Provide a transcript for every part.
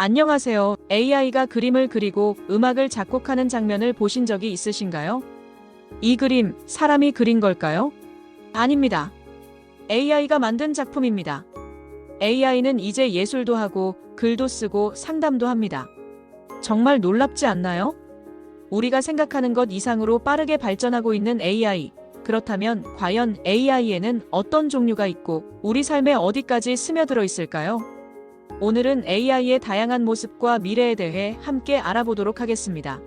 안녕하세요. AI가 그림을 그리고 음악을 작곡하는 장면을 보신 적이 있으신가요? 이 그림 사람이 그린 걸까요? 아닙니다. AI가 만든 작품입니다. AI는 이제 예술도 하고 글도 쓰고 상담도 합니다. 정말 놀랍지 않나요? 우리가 생각하는 것 이상으로 빠르게 발전하고 있는 AI. 그렇다면 과연 AI에는 어떤 종류가 있고 우리 삶에 어디까지 스며들어 있을까요? 오늘은 AI의 다양한 모습과 미래에 대해 함께 알아보도록 하겠습니다.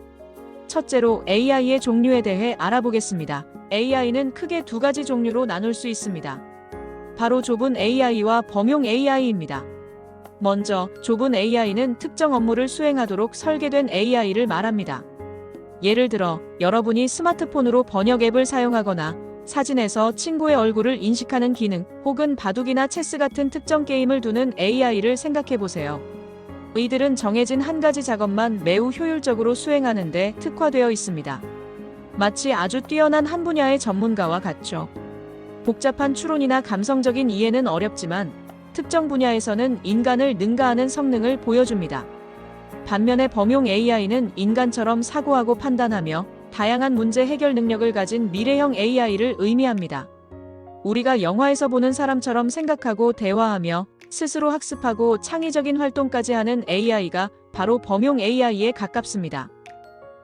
첫째로 AI의 종류에 대해 알아보겠습니다. AI는 크게 두 가지 종류로 나눌 수 있습니다. 바로 좁은 AI와 범용 AI입니다. 먼저 좁은 AI는 특정 업무를 수행하도록 설계된 AI를 말합니다. 예를 들어 여러분이 스마트폰으로 번역 앱을 사용하거나 사진에서 친구의 얼굴을 인식하는 기능 혹은 바둑이나 체스 같은 특정 게임을 두는 AI를 생각해 보세요. 이들은 정해진 한 가지 작업만 매우 효율적으로 수행하는데 특화되어 있습니다. 마치 아주 뛰어난 한 분야의 전문가와 같죠. 복잡한 추론이나 감성적인 이해는 어렵지만 특정 분야에서는 인간을 능가하는 성능을 보여줍니다. 반면에 범용 AI는 인간처럼 사고하고 판단하며 다양한 문제 해결 능력을 가진 미래형 AI를 의미합니다. 우리가 영화에서 보는 사람처럼 생각하고 대화하며 스스로 학습하고 창의적인 활동까지 하는 AI가 바로 범용 AI에 가깝습니다.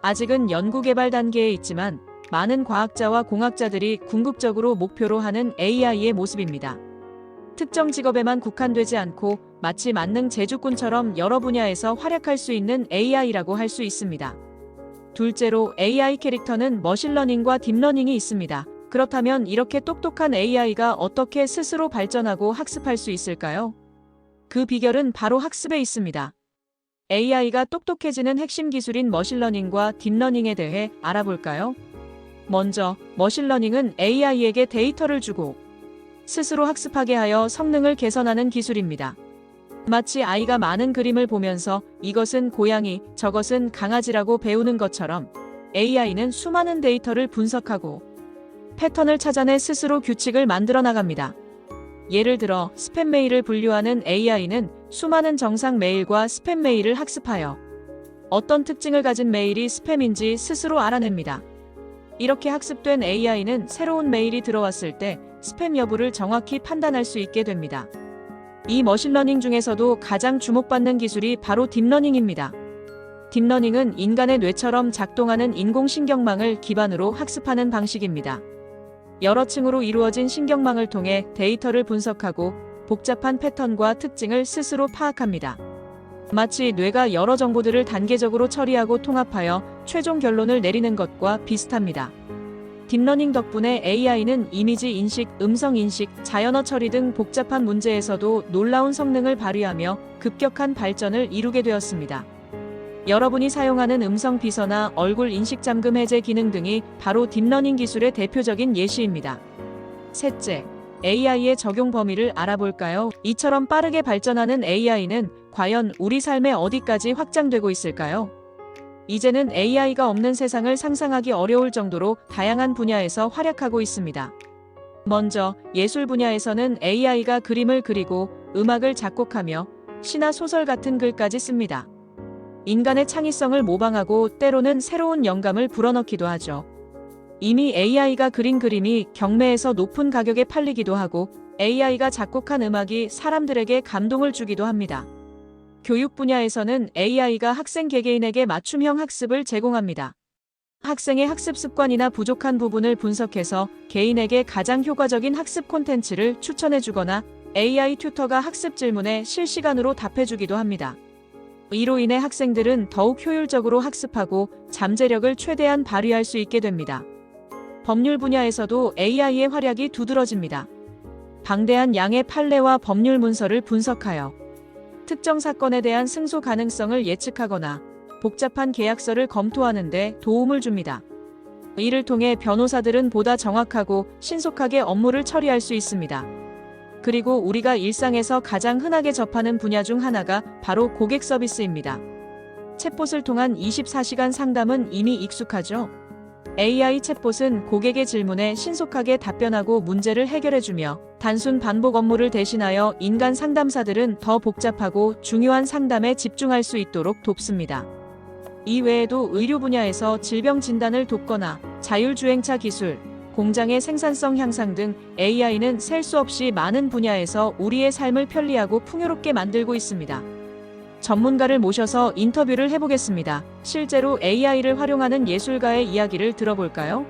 아직은 연구개발 단계에 있지만 많은 과학자와 공학자들이 궁극적으로 목표로 하는 AI의 모습입니다. 특정 직업에만 국한되지 않고 마치 만능 제주꾼처럼 여러 분야에서 활약할 수 있는 AI라고 할 수 있습니다. 둘째로 AI 캐릭터는 머신러닝과 딥러닝이 있습니다. 그렇다면 이렇게 똑똑한 AI가 어떻게 스스로 발전하고 학습할 수 있을까요? 그 비결은 바로 학습에 있습니다. AI가 똑똑해지는 핵심 기술인 머신러닝과 딥러닝에 대해 알아볼까요? 먼저, 머신러닝은 AI에게 데이터를 주고 스스로 학습하게 하여 성능을 개선하는 기술입니다. 마치 아이가 많은 그림을 보면서 이것은 고양이, 저것은 강아지라고 배우는 것처럼 AI는 수많은 데이터를 분석하고 패턴을 찾아내 스스로 규칙을 만들어 나갑니다. 예를 들어 스팸 메일을 분류하는 AI는 수많은 정상 메일과 스팸 메일을 학습하여 어떤 특징을 가진 메일이 스팸인지 스스로 알아냅니다. 이렇게 학습된 AI는 새로운 메일이 들어왔을 때 스팸 여부를 정확히 판단할 수 있게 됩니다. 이 머신러닝 중에서도 가장 주목받는 기술이 바로 딥러닝입니다. 딥러닝은 인간의 뇌처럼 작동하는 인공신경망을 기반으로 학습하는 방식입니다. 여러 층으로 이루어진 신경망을 통해 데이터를 분석하고 복잡한 패턴과 특징을 스스로 파악합니다. 마치 뇌가 여러 정보들을 단계적으로 처리하고 통합하여 최종 결론을 내리는 것과 비슷합니다. 딥러닝 덕분에 AI는 이미지 인식, 음성 인식, 자연어 처리 등 복잡한 문제에서도 놀라운 성능을 발휘하며 급격한 발전을 이루게 되었습니다. 여러분이 사용하는 음성 비서나 얼굴 인식 잠금 해제 기능 등이 바로 딥러닝 기술의 대표적인 예시입니다. 셋째, AI의 적용 범위를 알아볼까요? 이처럼 빠르게 발전하는 AI는 과연 우리 삶에 어디까지 확장되고 있을까요? 이제는 AI가 없는 세상을 상상하기 어려울 정도로 다양한 분야에서 활약하고 있습니다. 먼저 예술 분야에서는 AI가 그림을 그리고 음악을 작곡하며 시나 소설 같은 글까지 씁니다. 인간의 창의성을 모방하고 때로는 새로운 영감을 불어넣기도 하죠. 이미 AI가 그린 그림이 경매에서 높은 가격에 팔리기도 하고 AI가 작곡한 음악이 사람들에게 감동을 주기도 합니다. 교육 분야에서는 AI가 학생 개개인에게 맞춤형 학습을 제공합니다. 학생의 학습 습관이나 부족한 부분을 분석해서 개인에게 가장 효과적인 학습 콘텐츠를 추천해 주거나 AI 튜터가 학습 질문에 실시간으로 답해 주기도 합니다. 이로 인해 학생들은 더욱 효율적으로 학습하고 잠재력을 최대한 발휘할 수 있게 됩니다. 법률 분야에서도 AI의 활약이 두드러집니다. 방대한 양의 판례와 법률 문서를 분석하여 특정 사건에 대한 승소 가능성을 예측하거나 복잡한 계약서를 검토하는 데 도움을 줍니다. 이를 통해 변호사들은 보다 정확하고 신속하게 업무를 처리할 수 있습니다. 그리고 우리가 일상에서 가장 흔하게 접하는 분야 중 하나가 바로 고객 서비스입니다. 챗봇을 통한 24시간 상담은 이미 익숙하죠. AI 챗봇은 고객의 질문에 신속하게 답변하고 문제를 해결해주며 단순 반복 업무를 대신하여 인간 상담사들은 더 복잡하고 중요한 상담에 집중할 수 있도록 돕습니다. 이 외에도 의료 분야에서 질병 진단을 돕거나 자율주행차 기술, 공장의 생산성 향상 등 AI는 셀 수 없이 많은 분야에서 우리의 삶을 편리하고 풍요롭게 만들고 있습니다. 전문가를 모셔서 인터뷰를 해보겠습니다. 실제로 AI를 활용하는 예술가의 이야기를 들어볼까요?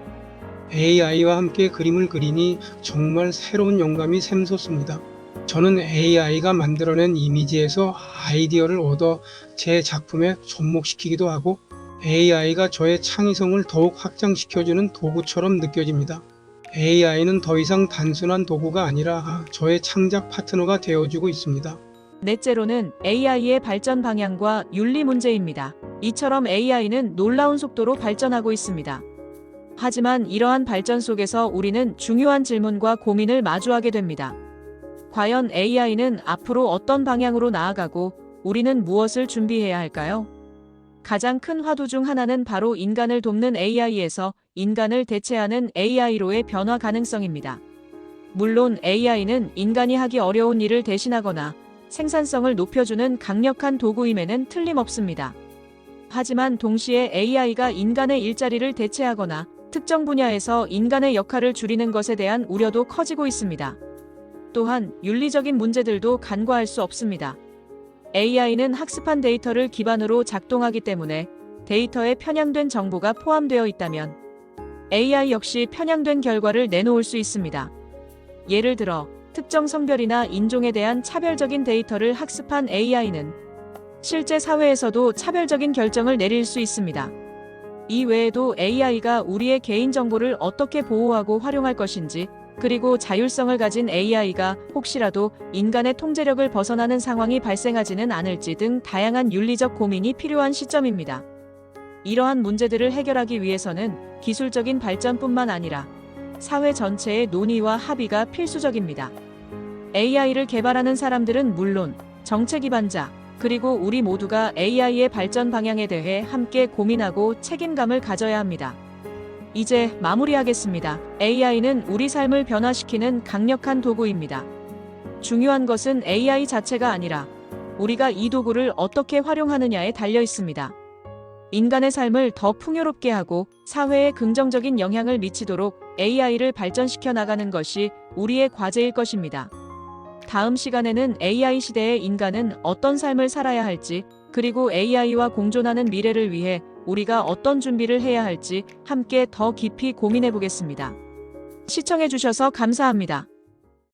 AI와 함께 그림을 그리니 정말 새로운 영감이 샘솟습니다. 저는 AI가 만들어낸 이미지에서 아이디어를 얻어 제 작품에 접목시키기도 하고 AI가 저의 창의성을 더욱 확장시켜주는 도구처럼 느껴집니다. AI는 더 이상 단순한 도구가 아니라 저의 창작 파트너가 되어주고 있습니다. 넷째로는 AI의 발전 방향과 윤리 문제입니다. 이처럼 AI는 놀라운 속도로 발전하고 있습니다. 하지만 이러한 발전 속에서 우리는 중요한 질문과 고민을 마주하게 됩니다. 과연 AI는 앞으로 어떤 방향으로 나아가고 우리는 무엇을 준비해야 할까요? 가장 큰 화두 중 하나는 바로 인간을 돕는 AI에서 인간을 대체하는 AI로의 변화 가능성입니다. 물론 AI는 인간이 하기 어려운 일을 대신하거나 생산성을 높여주는 강력한 도구임에는 틀림없습니다. 하지만 동시에 AI가 인간의 일자리를 대체하거나 특정 분야에서 인간의 역할을 줄이는 것에 대한 우려도 커지고 있습니다. 또한 윤리적인 문제들도 간과할 수 없습니다. AI는 학습한 데이터를 기반으로 작동하기 때문에 데이터에 편향된 정보가 포함되어 있다면 AI 역시 편향된 결과를 내놓을 수 있습니다. 예를 들어 특정 성별이나 인종에 대한 차별적인 데이터를 학습한 AI는 실제 사회에서도 차별적인 결정을 내릴 수 있습니다. 이 외에도 AI가 우리의 개인정보를 어떻게 보호하고 활용할 것인지, 그리고 자율성을 가진 AI가 혹시라도 인간의 통제력을 벗어나는 상황이 발생하지는 않을지 등 다양한 윤리적 고민이 필요한 시점입니다. 이러한 문제들을 해결하기 위해서는 기술적인 발전뿐만 아니라 사회 전체의 논의와 합의가 필수적입니다. AI를 개발하는 사람들은 물론 정책 기반자, 그리고 우리 모두가 AI의 발전 방향에 대해 함께 고민하고 책임감을 가져야 합니다. 이제 마무리하겠습니다. AI는 우리 삶을 변화시키는 강력한 도구입니다. 중요한 것은 AI 자체가 아니라 우리가 이 도구를 어떻게 활용하느냐에 달려 있습니다. 인간의 삶을 더 풍요롭게 하고 사회에 긍정적인 영향을 미치도록 AI를 발전시켜 나가는 것이 우리의 과제일 것입니다. 다음 시간에는 AI 시대의 인간은 어떤 삶을 살아야 할지, 그리고 AI와 공존하는 미래를 위해 우리가 어떤 준비를 해야 할지 함께 더 깊이 고민해 보겠습니다. 시청해 주셔서 감사합니다.